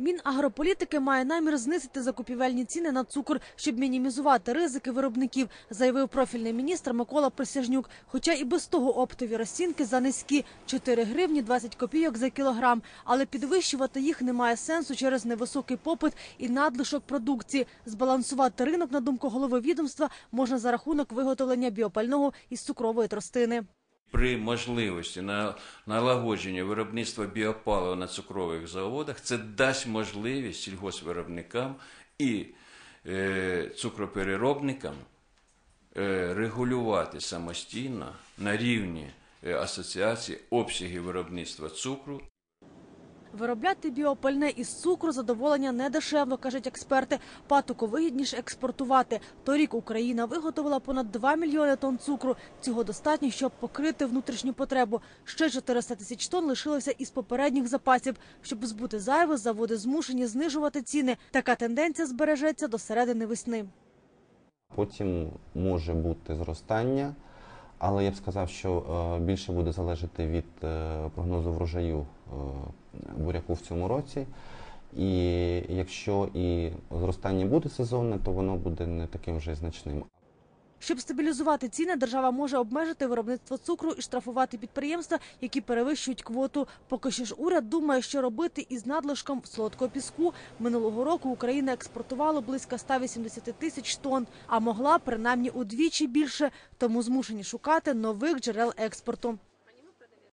Мінагрополітики має намір знизити закупівельні ціни на цукор, щоб мінімізувати ризики виробників, заявив профільний міністр Микола Присяжнюк. Хоча і без того оптові розцінки за низькі 4 гривні 20 копійок за кілограм. Але підвищувати їх немає сенсу через невисокий попит і надлишок продукції. Збалансувати ринок, на думку голови відомства, можна за рахунок виготовлення біопального із цукрової тростини. При можливості на налагодження виробництва біопалива на цукрових заводах це дасть можливість сільгоспвиробникам і е, цукропереробникам е, регулювати самостійно на рівні е, асоціації обсяги виробництва цукру Виробляти біопальне із цукру задоволення не дешево, кажуть експерти. Патоку вигідніше експортувати. Торік Україна виготовила понад 2 мільйони тонн цукру. Цього достатньо, щоб покрити внутрішню потребу. Ще 400 тисяч тонн лишилося із попередніх запасів. Щоб збути зайве, заводи змушені знижувати ціни. Така тенденція збережеться до середини весни. Потім може бути зростання, але я б сказав, що е, більше буде залежати від е, прогнозу врожаю е, буряку в цьому році. І якщо і зростання буде сезонне, то воно буде не таким вже значним. Щоб стабілізувати ціни, держава може обмежити виробництво цукру і штрафувати підприємства, які перевищують квоту. Поки що ж уряд думає, що робити із надлишком солодкого піску. Минулого року Україна експортувала близько 180 тисяч тонн, а могла принаймні удвічі більше, тому змушені шукати нових джерел експорту.